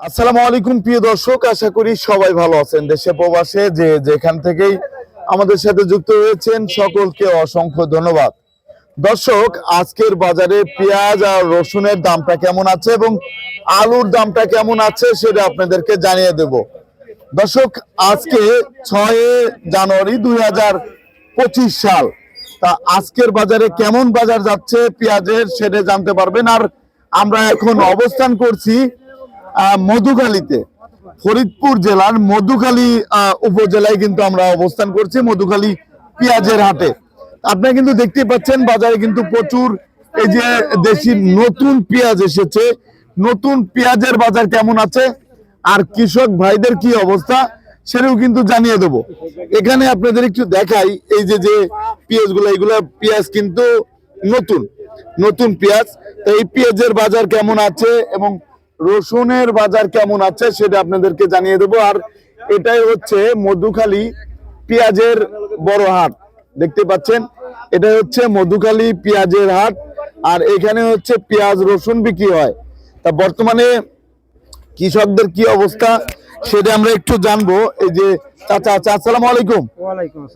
আসসালামু আলাইকুম, প্রিয় দর্শক। আশা করি সবাই ভালো আছেন। দেশে প্রবাসে যে যেখান থেকেই আমাদের সাথে যুক্ত হয়েছেন সকলকে অসংখ্য ধন্যবাদ। দর্শক, আজকের বাজারে পেঁয়াজ আর রসুনের দামটা কেমন আছে এবং আলুর দামটা কেমন আছে সেটা আপনাদেরকে জানিয়ে দেব। দর্শক, আজকে ছয় জানুয়ারি দুই হাজার পঁচিশ সাল। তা আজকের বাজারে কেমন বাজার যাচ্ছে পেঁয়াজের সেটা জানতে পারবেন। আর আমরা এখন অবস্থান করছি মধুখালীতে। ফরিদপুর জেলার মধুখালী উপজেলায় কিন্তু আমরা অবস্থান করছি, মধুখালী পেঁয়াজের হাটে। আপনারা কিন্তু দেখতে পাচ্ছেন, বাজারে কিন্তু প্রচুর এই যে দেশি নতুন পেঁয়াজ এসেছে। নতুন পেঁয়াজের বাজার কেমন আছে? আর কৃষক ভাইদের কি অবস্থা, সেটাও কিন্তু জানিয়ে দেবো। এখানে আপনাদের একটু দেখাই, এই যে যে পেঁয়াজগুলো এগুলো পেঁয়াজ কিন্তু নতুন নতুন পেঁয়াজ। তো এই পেঁয়াজের বাজার কেমন আছে এবং রসুনের বাজার কেমন আছে সেটা আপনাদেরকে জানিয়ে দেবো। আর এটাই হচ্ছে মধুখালী পেঁয়াজের বড় হাট। দেখতে পাচ্ছেন? এটা হচ্ছে মধুখালী পেঁয়াজের হাট। আর এখানে হচ্ছে পেঁয়াজ রসুন বিক্রি হয়। তা বর্তমানে কৃষকদের কি অবস্থা সেটা আমরা একটু জানব। এই যে চাচা চাচা আসসালামু আলাইকুম।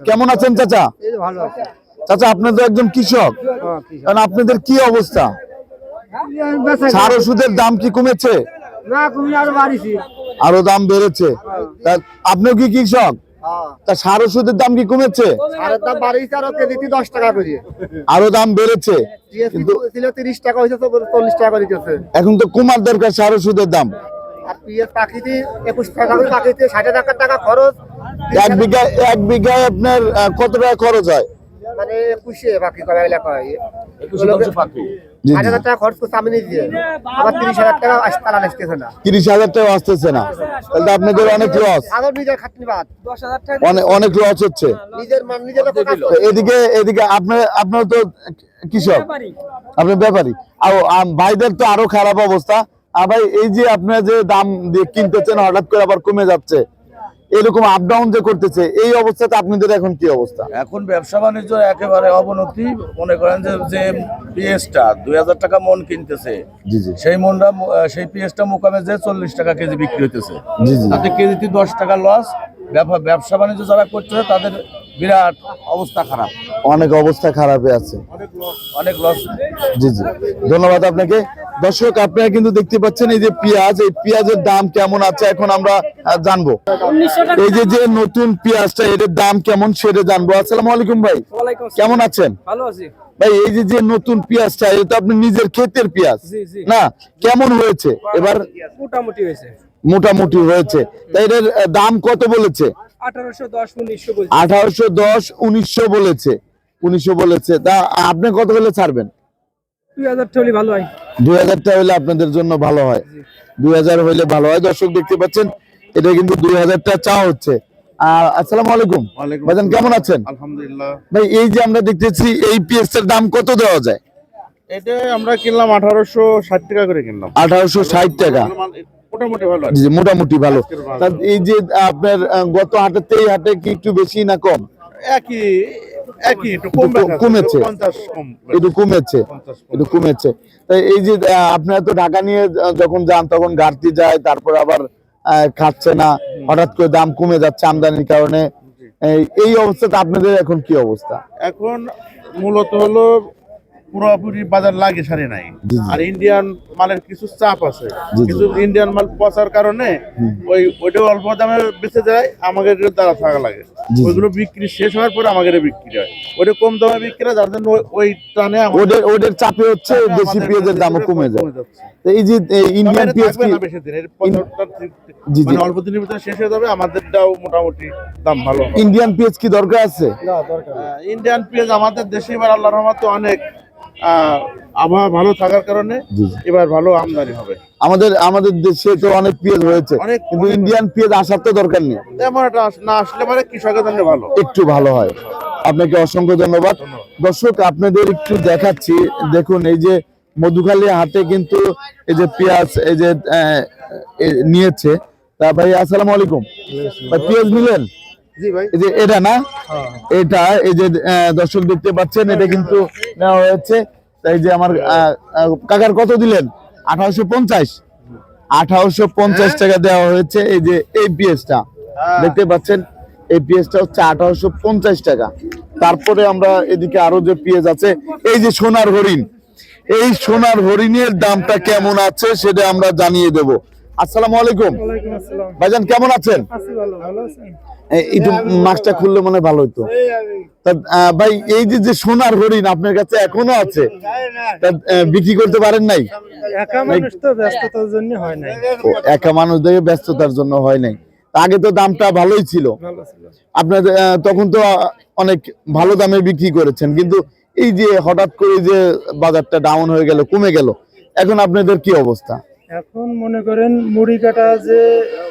কেমন আছেন চাচা? চাচা আপনার তো একজন কৃষক। হ্যাঁ, কারণ আপনাদের কি অবস্থা? সার ওষুধের দাম কি কমেছে? আরও দাম বেড়েছে। তা আপনিও কি কৃষক? তা সার ওষুধের দাম কি কমেছে? সারের দাম বাড়িয়েছে আরও দাম বেড়েছে। কিন্তু এখন তো কমার দরকার সার ওষুধের দাম। এক বিঘা এক বিঘায় আপনার কত টাকা খরচ হয়? মানে একুশে বাকি করা এলাকা হয়। জি, হাজার টাকা খরচ করছে আমি নিজে। আবার তিরিশ হাজার টাকা তারা আসতেছে না তিরিশ হাজার টাকা আসতেছে না। তাহলে আপনাদের অনেক লস আবার নিজের খাটনি বাদ। অনেক অনেক লস হচ্ছে। নিজের মান নিজের। এদিকে এদিকে আপনার আপনার তো কৃষক। আপনার ব্যাপারী। আর ভাইদের তো আরও খারাপ অবস্থা। আর ভাই এই যে আপনারা যে দাম দিয়ে কিনতেছেন হঠাৎ করে আবার কমে যাচ্ছে। এরকম আপ ডাউন যে করতেছে এই অবস্থাতে আপনাদের এখন কি অবস্থা? এখন ব্যবসা বাণিজ্য একেবারে অবনতি। মনে করেন যে যে পিএসটা দুই হাজার টাকা মন কিনতেছে জি জি। সেই মনটা সেই পিএসটা মোকামে যে চল্লিশ টাকা কেজি বিক্রি হইতেছে। জি জি। তাতে কেজিতে দশ টাকা লস ব্যবসা বাণিজ্য যারা করতেছে তাদের বিরাট অবস্থা খারাপ। অনেক অবস্থা খারাপে আছে। অনেক লস জি জি। ধন্যবাদ আপনাকে। দর্শক আপনারা কিন্তু দেখতে পাচ্ছেন এই যে পেঁয়াজ এই পেঁয়াজের দাম কেমন আছে এখন আমরা জানব। এই যে যে নতুন পেঁয়াজটা এটার দাম কেমন সেটা জানব। আসসালাম আলাইকুম ভাই। কেমন আছেন? ভালো আছি। ভাই এই যে যে নতুন পেঁয়াজটা এটা তো আপনি নিজের ক্ষেতের পেঁয়াজ। না কেমন হয়েছে? এবার মোটামুটি হয়েছে। মোটামুটি হয়েছে। তাই এটার দাম কত বলেছে? আঠারোশো দশ উনিশশো আঠারোশো দশ উনিশশো বলেছে। উনিশশো বলেছে। তা আপনি কত হলে ছাড়বেন? হাজার হলে ভালো হয়। আপনাদের জন্য ভালো হয়। দুই হাজার হইলে ভালো হয়। দর্শক দেখতে পাচ্ছেন এটা কিন্তু দুই হাজারটা চা হচ্ছে। আর আসসালামু আলাইকুম। ভাইজান কেমন আছেন? আলহামদুলিল্লাহ। ভাই এই যে আমরা দেখতেছি এই পিএস এর দাম কত দেওয়া যায়? এটা আমরা কিনলাম আঠারোশো ষাট টাকা করে কিনলাম। আঠারোশো ষাট টাকা। মোটামুটি ভালো জি, জি, মোটামুটি ভালো। তা এই যে আপনার গত এই হাটে কি একটু বেশি না কম? একই একই একটু কমেছে। একটু কমেছে একটু কমেছে। তাই এই যে আপনার তো ঢাকা নিয়ে যখন যান তখন ঘাটতি যায় তারপর আবার খাচ্ছে না। হঠাৎ করে দাম কমে যাচ্ছে আমদানির কারণে। এই অবস্থাতে আপনাদের এখন কি অবস্থা? এখন মূলত হলো পুরোপুরি বাজার লাগে সারে নাই। আর ইন্ডিয়ান মালের কিছু চাপ আছে। কিছু ইন্ডিয়ান মাল পচার কারণে ওই ওইটা অল্প দামে বেঁচে যায় আমাদের দ্বারা থাকা লাগে। ওইগুলো বিক্রি শেষ হওয়ার পরে আমাদের বিক্রি হয়। ওইটা কম দামে বিক্রি হয় যার জন্য ওই- টানে ওদের ওদের চাপে হচ্ছে দেশি পেঁয়াজের দামও কমে যায়। এই যে ইন্ডিয়ান পেঁয়াজ কি বেশি দিন, এর। মানে অল্প দিনের ভিতরে শেষ হয়ে যাবে আমাদেরটাও মোটামুটি দাম ভালো ইন্ডিয়ান পেঁয়াজ কি দরকার আছে? আহ, ইন্ডিয়ান পেঁয়াজ আমাদের দেশে এবার আল্লাহ রহমতে অনেক আবহাওয়া ভালো থাকার কারণে। এবার ভালো আমদানি হবে। আমাদের আমাদের দেশে তো অনেক পেঁয়াজ হয়েছে কিন্তু ইন্ডিয়ান পেঁয়াজ আসার তো দরকার নেই। তেমন একটা না আসলে মানে কৃষকের জন্য ভালো। একটু ভালো হয়। আপনাকে অসংখ্য ধন্যবাদ। দর্শক আপনাদের একটু দেখাচ্ছি। দেখুন এই যে মধুখালী হাটে কিন্তু এই যে পেঁয়াজ এই যে আহ, নিয়েছে। তা ভাই আসসালামু আলাইকুম। ভাই পেঁয়াজ নিলেন? যে এটা না? এটা এই যে দর্শক দেখতে পাচ্ছেন এটা কিন্তু নেওয়া হয়েছে। তাই যে আমার কাকার কত দিলেন? আঠারোশো পঞ্চাশ। আঠারোশো পঞ্চাশ টাকা দেওয়া হয়েছে এই যে এই পিএসটা দেখতে পাচ্ছেন এই পিএসটা হচ্ছে আঠারোশো পঞ্চাশ টাকা। তারপরে আমরা এদিকে আরও যে পিএস আছে এই যে সোনার হরিণ। এই সোনার হরিণের দামটা কেমন আছে সেটা আমরা জানিয়ে দেব। আসসালামু আলাইকুম। ভাইজান কেমন আছেন? একটু খুললে মনে ভালো হতো ভাই এই যে যে সোনার হরিণ আপনার কাছে এখনও আছে বিক্রি করতে পারেন নাই? একা মানুষ হয় দেখে ব্যস্ততার জন্য হয় নাই। আগে তো দামটা ভালোই ছিল। আপনার তখন তো অনেক ভালো দামে বিক্রি করেছেন কিন্তু এই যে হঠাৎ করে যে বাজারটা ডাউন হয়ে গেল কমে গেল এখন আপনাদের কি অবস্থা? এখন মনে করেন মুড়ি কাটা যে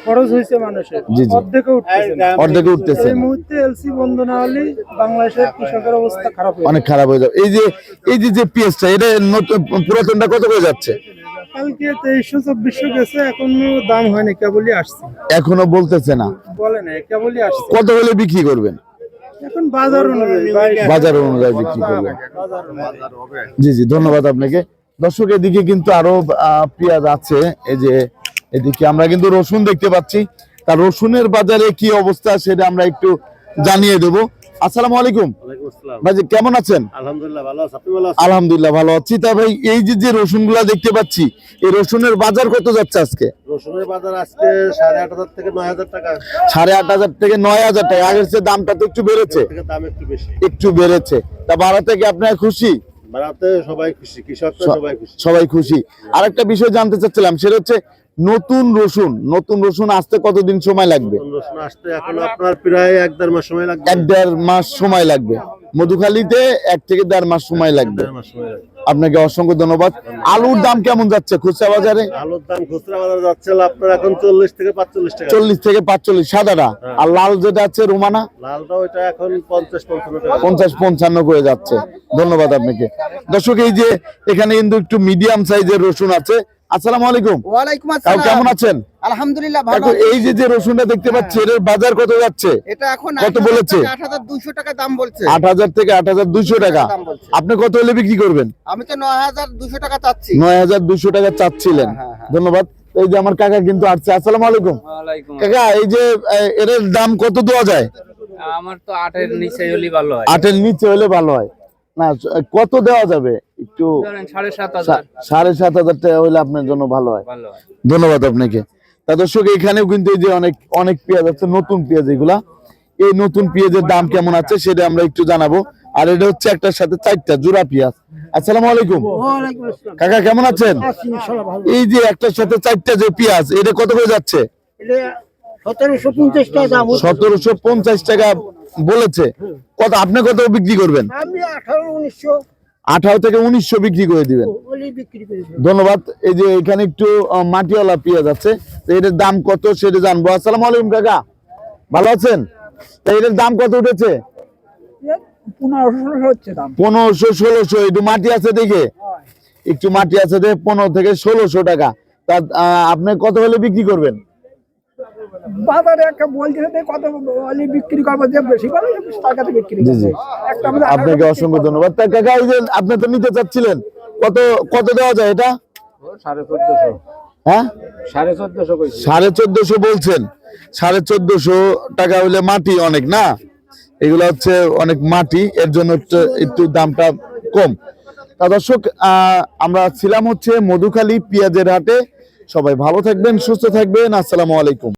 খরচ হয়েছে মানুষের জি, জি। অর্ধেকে উঠতেছে না। অর্ধেকে উঠতেছে এই মুহূর্তে এলসি বন্ধ না হলে বাংলাদেশের কৃষকের অবস্থা খারাপ হয়ে অনেক খারাপ হয়ে যাবে। এই যে এই যে যে পিএসটা এটা নতুন পুরাতনটা কত করে যাচ্ছে? যাবে। কালকে তেইশশো চব্বিশশো গেছে এখনও দাম হয়নি কেবলই আসছে। এখনও বলতেছে না। বলে না কেবলই আসছে। কত হলে বিক্রি করবেন? এখন বাজার অনুযায়ী বাইশ- বাজার অনুযায়ী বিক্রি করবেন। জি জি ধন্যবাদ আপনাকে। দর্শক এদিকে কিন্তু আরও আহ, পেঁয়াজ আছে। এই যে এদিকে আমরা কিন্তু রসুন দেখতে পাচ্ছি। তা রসুনের বাজারে কি অবস্থা সেটা আমরা একটু জানিয়ে দেব। আসসালামু আলাইকুম। ভাই কেমন আছেন? আলহামদুলিল্লাহ ভালো আছে। আপনি ভালো আছেন? আলহামদুলিল্লাহ ভালো আছি। তা ভাই এই যে যে রসুনগুলা দেখতে পাচ্ছি এই রসুনের বাজার কত যাচ্ছে আজকে? রসুনের বাজার আজকে সাড়ে আট হাজার থেকে নয় হাজার টাকা। সাড়ে আট হাজার থেকে নয় হাজার টাকা। আগের চেয়ে দামটা তো একটু বেড়েছে। দাম একটু বেশি। একটু বেড়েছে। তা বাড়াতে কি আপনার খুশি? বাড়াতে সবাই খুশি কৃষকরা সবাই খুশি। সবাই খুশি। আরেকটা বিষয় জানতে চাচ্ছিলাম সেটা হচ্ছে নতুন রসুন নতুন রসুন আসতে কতদিন সময় লাগবে? রসুন আসতে এখন আপনার প্রায় এক দেড় মাস সময় লাগবে। এক দেড় মাস সময় লাগবে। মধুখালীতে এক থেকে দেড় মাস সময় লাগবে। আপনাকে অসংখ্য ধন্যবাদ। আলুর দাম কেমন যাচ্ছে খুচরা বাজারে? আলুর দাম খুচরা বাজারে যাচ্ছে আপনার এখন চল্লিশ থেকে পাঁচচল্লিশ টাকা। চল্লিশ থেকে পাঁচচল্লিশ সাদাটা। আর লাল যেটা আছে রোমানা? লালটা ওইটা এখন পঞ্চাশ পঞ্চান্ন পঞ্চাশ পঞ্চান্ন করে যাচ্ছে। ধন্যবাদ আপনাকে। দর্শক এই যে এখানে কিন্তু একটু মিডিয়াম সাইজের রসুন আছে। আসসালামু আলাইকুম। ওয়ালাইকুম তাও আসসালাম। কেমন আছেন? আলহামদুলিল্লাহ ভালো এখন এই যে যে রসুনটা দেখতে পাচ্ছি এর বাজার কত যাচ্ছে? এটা এখন কত বলেছে? আট হাজার দুইশো টাকা দাম বলছে। আট হাজার থেকে আট হাজার দুইশো টাকা। আপনি কত হলে বিক্রি করবেন? আমি তো নয় হাজার দুইশো টাকা চাচ্ছি। নয় হাজার দুইশো টাকা চাচ্ছিলেন। হ্যাঁ, হ্যাঁ। ধন্যবাদ। এই যে আমার কাকা কিন্তু আসছে। আসসালামু আলাইকুম। কাকা এই যে এর দাম কত দেওয়া যায়? আমার তো আটের নিচে হলে ভালো হয়। আটের নিচে হলে ভালো হয়। না কত দেওয়া যাবে? একটু সাড়ে সাত হাজার। টাকা হলে আপনার জন্য ভালো হয়। ধন্যবাদ আপনাকে। তা দর্শক এখানেও কিন্তু এই যে অনেক অনেক পেঁয়াজ আছে নতুন পেঁয়াজ এগুলা। এই নতুন পেঁয়াজের দাম কেমন আছে সেটা আমরা একটু জানাব। আর এটা হচ্ছে একটার সাথে চারটা জোড়া পেঁয়াজ। আসসালামু আলাইকুম। কাকা কেমন আছেন? এই যে একটার সাথে চারটা যে পেঁয়াজ এটা কত করে যাচ্ছে? সতেরোশো পঞ্চাশ টাকা সতেরোশো পঞ্চাশ টাকা বলেছে। কত আপনি কত বিক্রি করবেন? আমি আঠারো উনিশশো। আঠারো থেকে উনিশশো বিক্রি করে দিবেন। ধন্যবাদ। এই যে এখানে একটু মাটিওয়ালা পেঁয়াজ আছে এটার দাম কত সেটা জানব। আসসালাম আলাইকুম কাকা। ভালো আছেন? এটার দাম কত উঠেছে? পনেরোশো পনেরোশো ষোলোশো একটু মাটি আছে দেখে? একটু মাটি আছে দেখে পনেরো থেকে ষোলোশো টাকা। তা আপনি কত হলে বিক্রি করবেন? বাজারে একটা বলছে যে কত বলি বিক্রি করব যে বেশি বলে টাকাতে বিক্রি জি জি। করব। একটা আপনাকে অসংখ্য ধন্যবাদ। তা কাকা এই যে আপনি তো নিতে চাচ্ছিলেন কত কত দেওয়া যায় এটা? সাড়ে চোদ্দশো। হ্যাঁ? সাড়ে চোদ্দশো সাড়ে চোদ্দশো বলছেন। সাড়ে চোদ্দশো টাকা হইলে মাটি অনেক না? এগুলো হচ্ছে অনেক মাটি এর জন্য একটু- একটু দামটা কম। তা দর্শক আহ, আমরা ছিলাম হচ্ছে মধুখালী পেঁয়াজের হাটে। সবাই ভালো থাকবেন সুস্থ থাকবেন। আসসালামু আলাইকুম।